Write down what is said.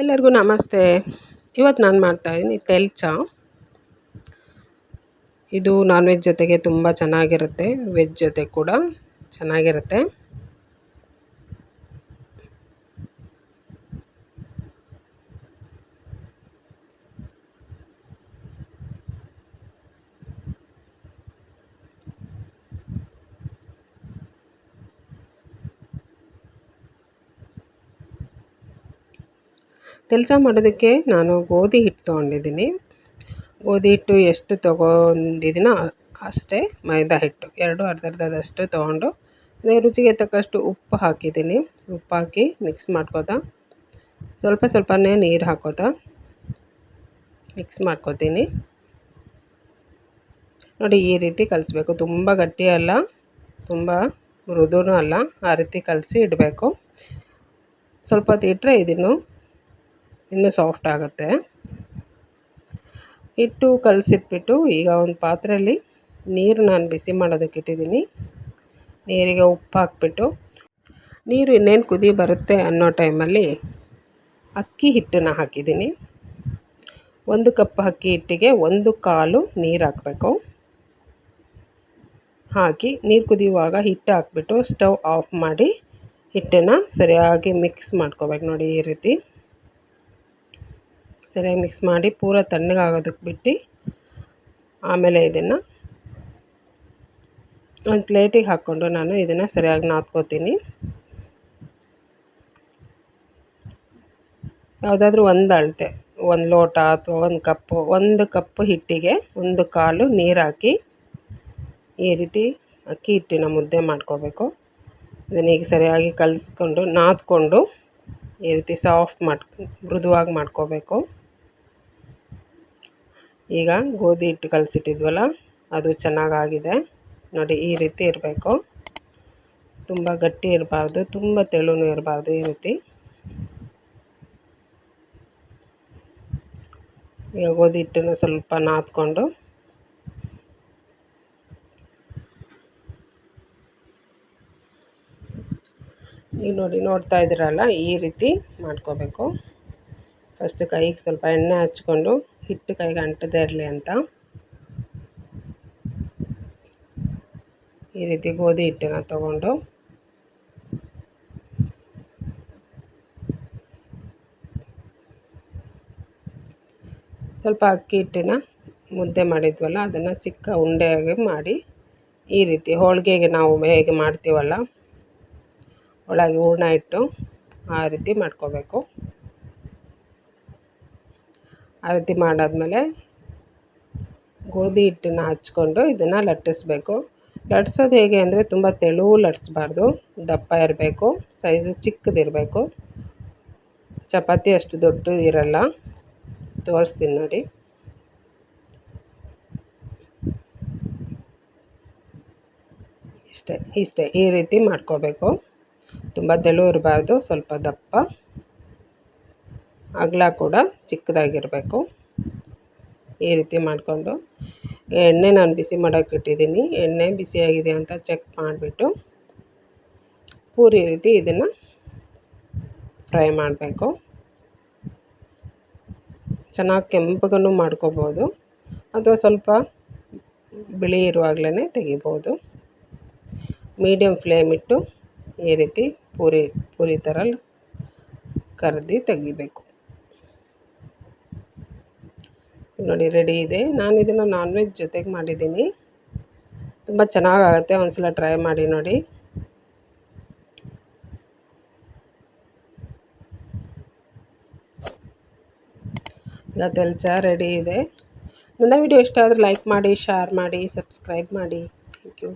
ಎಲ್ಲರಿಗೂ ನಮಸ್ತೆ. ಇವತ್ತು ನಾನು ಮಾಡ್ತಾಯಿದ್ದೀನಿ ತೆಲ್ಚ. ಇದು ನಾನ್ ವೆಜ್ ಜೊತೆಗೆ ತುಂಬ ಚೆನ್ನಾಗಿರುತ್ತೆ ವೆಜ್ ಜೊತೆ ಕೂಡ ಚೆನ್ನಾಗಿರುತ್ತೆ. ಕೆಲಸ ಮಾಡೋದಕ್ಕೆ ನಾನು ಗೋಧಿ ಹಿಟ್ಟು ತೊಗೊಂಡಿದ್ದೀನಿ. ಗೋಧಿ ಹಿಟ್ಟು ಎಷ್ಟು ತೊಗೊಂಡಿದ್ದೀನೋ ಅಷ್ಟೇ ಮೈದಾ ಹಿಟ್ಟು, ಎರಡು ಅರ್ಧ ಅರ್ಧದಷ್ಟು ತೊಗೊಂಡು ರುಚಿಗೆ ತಕ್ಕಷ್ಟು ಉಪ್ಪು ಹಾಕಿದ್ದೀನಿ. ಉಪ್ಪು ಹಾಕಿ ಮಿಕ್ಸ್ ಮಾಡ್ಕೋತಾ, ಸ್ವಲ್ಪ ಸ್ವಲ್ಪನೇ ನೀರು ಹಾಕೋತಾ ಮಿಕ್ಸ್ ಮಾಡ್ಕೋತೀನಿ. ನೋಡಿ ಈ ರೀತಿ ಕಲಿಸ್ಬೇಕು, ತುಂಬ ಗಟ್ಟಿ ಅಲ್ಲ, ತುಂಬ ಮೃದುನೂ ಅಲ್ಲ, ಆ ರೀತಿ ಕಲಸಿ ಇಡಬೇಕು. ಸ್ವಲ್ಪ ಹೊತ್ತು ಇಟ್ಟರೆ ಇದನ್ನು ಇನ್ನೂ ಸಾಫ್ಟ್ ಆಗುತ್ತೆ. ಹಿಟ್ಟು ಕಲಸಿಟ್ಬಿಟ್ಟು ಈಗ ಒಂದು ಪಾತ್ರೆಯಲ್ಲಿ ನೀರು ನಾನು ಬಿಸಿ ಮಾಡೋದಕ್ಕೆ ಇಟ್ಟಿದ್ದೀನಿ. ನೀರಿಗೆ ಉಪ್ಪು ಹಾಕ್ಬಿಟ್ಟು. ನೀರು ಇನ್ನೇನು ಕುದಿ ಬರುತ್ತೆ ಅನ್ನೋ ಟೈಮಲ್ಲಿ ಅಕ್ಕಿ ಹಿಟ್ಟನ್ನು ಹಾಕಿದ್ದೀನಿ. ಒಂದು ಕಪ್ ಅಕ್ಕಿ ಹಿಟ್ಟಿಗೆ ಒಂದು ಕಾಲು ನೀರು ಹಾಕಬೇಕು. ಹಾಕಿ ನೀರು ಕುದಿಯುವಾಗ ಹಿಟ್ಟು ಹಾಕ್ಬಿಟ್ಟು ಸ್ಟವ್ ಆಫ್ ಮಾಡಿ ಹಿಟ್ಟನ್ನು ಸರಿಯಾಗಿ ಮಿಕ್ಸ್ ಮಾಡ್ಕೋಬೇಕು ನೋಡಿ ಈ ರೀತಿ. ಸರಿಯಾಗಿ ಮಿಕ್ಸ್ ಮಾಡಿ ಪೂರ ತಣ್ಣಗಾಗೋದಕ್ಕೆ ಬಿಟ್ಟು ಆಮೇಲೆ ಇದನ್ನು ಒಂದು ಪ್ಲೇಟಿಗೆ ಹಾಕ್ಕೊಂಡು ನಾನು ಇದನ್ನು ಸರಿಯಾಗಿ ನಾದ್ಕೋತೀನಿ. ಯಾವುದಾದ್ರೂ ಒಂದು ಅಳತೆ, ಒಂದು ಲೋಟ ಅಥವಾ ಒಂದು ಕಪ್ಪು ಒಂದು ಕಪ್ಪು ಹಿಟ್ಟಿಗೆ ಒಂದು ಕಾಲು ನೀರು ಹಾಕಿ ಈ ರೀತಿ ಅಕ್ಕಿ ಹಿಟ್ಟಿನ ಮುದ್ದೆ ಮಾಡ್ಕೋಬೇಕು. ಇದನ್ನು ಈಗ ಸರಿಯಾಗಿ ಕಲಿಸ್ಕೊಂಡು ನಾದ್ಕೊಂಡು ಈ ರೀತಿ ಸಾಫ್ಟ್ ಮಾಡಿ ಮೃದುವಾಗಿ ಮಾಡ್ಕೋಬೇಕು. ಈಗ ಗೋಧಿ ಹಿಟ್ಟು ಕಲಸಿಟ್ಟಿದ್ವಲ್ಲ, ಅದು ಚೆನ್ನಾಗಾಗಿದೆ. ನೋಡಿ, ಈ ರೀತಿ ಇರಬೇಕು. ತುಂಬ ಗಟ್ಟಿ ಇರಬಾರ್ದು, ತುಂಬ ತೆಳುನೂ ಇರಬಾರ್ದು ಈ ರೀತಿ. ಈಗ ಗೋಧಿ ಹಿಟ್ಟನ್ನು ಸ್ವಲ್ಪ ನಾದ್ಕೊಂಡು, ಈಗ ನೋಡಿ, ನೋಡ್ತಾ ಇದ್ದೀರಲ್ಲ, ಈ ರೀತಿ ಮಾಡ್ಕೋಬೇಕು. ಫಸ್ಟ್ ಕೈಗೆ ಸ್ವಲ್ಪ ಎಣ್ಣೆ ಹಚ್ಕೊಂಡು ಹಿಟ್ಟು ಕೈಗೆ ಅಂಟದೇ ಇರಲಿ ಅಂತ. ಈ ರೀತಿ ಗೋಧಿ ಹಿಟ್ಟನ್ನು ತಗೊಂಡು. ಸ್ವಲ್ಪ ಅಕ್ಕಿ ಹಿಟ್ಟನ್ನ ಮುದ್ದೆ ಮಾಡಿದ್ವಲ್ಲ, ಅದನ್ನು ಚಿಕ್ಕ ಉಂಡೆಯಾಗಿ ಮಾಡಿ ಈ ರೀತಿ ಹೋಳಿಗೆಗೆ ನಾವು ಹೇಗೆ ಮಾಡ್ತೀವಲ್ಲ, ಒಳಗೆ ಹೂರ್ಣ ಇಟ್ಟು ಆ ರೀತಿ ಮಾಡ್ಕೋಬೇಕು. ರೀತಿ ಮಾಡಾದಮೇಲೆ ಗೋಧಿ ಹಿಟ್ಟನ್ನ ಹಚ್ಕೊಂಡು ಇದನ್ನು ಲಟ್ಟಿಸ್ಬೇಕು. ಲಟ್ಸೋದು ಹೇಗೆ ಅಂದರೆ ತುಂಬ ತೆಳು ಲಟ್ಟಿಸ್ಬಾರ್ದು ದಪ್ಪ ಇರಬೇಕು. ಸೈಜು ಚಿಕ್ಕದಿರಬೇಕು. ಚಪಾತಿ ಅಷ್ಟು ದೊಡ್ಡದು ಇರಲ್ಲ. ತೋರಿಸ್ತೀನಿ ನೋಡಿ. ಇಷ್ಟೇ ಇಷ್ಟೇ. ಈ ರೀತಿ ಮಾಡ್ಕೋಬೇಕು. ತುಂಬ ತೆಳು ಇರಬಾರ್ದು. ಸ್ವಲ್ಪ ದಪ್ಪ. ಅಗಲ ಕೂಡ ಚಿಕ್ಕದಾಗಿರಬೇಕು. ಈ ರೀತಿ ಮಾಡಿಕೊಂಡು ಎಣ್ಣೆ ನಾನು ಬಿಸಿ ಮಾಡೋಕೆ ಇಟ್ಟಿದ್ದೀನಿ. ಎಣ್ಣೆ ಬಿಸಿಯಾಗಿದೆ ಅಂತ ಚೆಕ್ ಮಾಡಿಬಿಟ್ಟು ಪೂರಿ ರೀತಿ ಇದನ್ನು ಫ್ರೈ ಮಾಡಬೇಕು. ಚೆನ್ನಾಗಿ ಕೆಂಪಗೂ ಮಾಡ್ಕೋಬೋದು. ಅಥವಾ ಸ್ವಲ್ಪ ಬಿಳಿ ಇರುವಾಗಲೇ ತೆಗಿಬೋದು. ಮೀಡಿಯಮ್ ಫ್ಲೇಮ್ ಇಟ್ಟು ಈ ರೀತಿ ಪೂರಿ ಪೂರಿ ಥರ ಕರ್ದು ತೆಗಿಬೇಕು. ನೋಡಿ ರೆಡಿ ಇದೆ. ನಾನು ಇದನ್ನು ನಾನ್ ವೆಜ್ ಜೊತೆಗೆ ಮಾಡಿದ್ದೀನಿ. ತುಂಬ ಚೆನ್ನಾಗಾಗುತ್ತೆ ಒಂದು ಸಲ ಟ್ರೈ ಮಾಡಿ ನೋಡಿ. ಈಗ ತೆಲ್ಚ ರೆಡಿ ಇದೆ. ನನ್ನ ವಿಡಿಯೋ ಇಷ್ಟ ಆದರೆ ಲೈಕ್ ಮಾಡಿ ಶೇರ್ ಮಾಡಿ ಸಬ್ಸ್ಕ್ರೈಬ್ ಮಾಡಿ. Thank you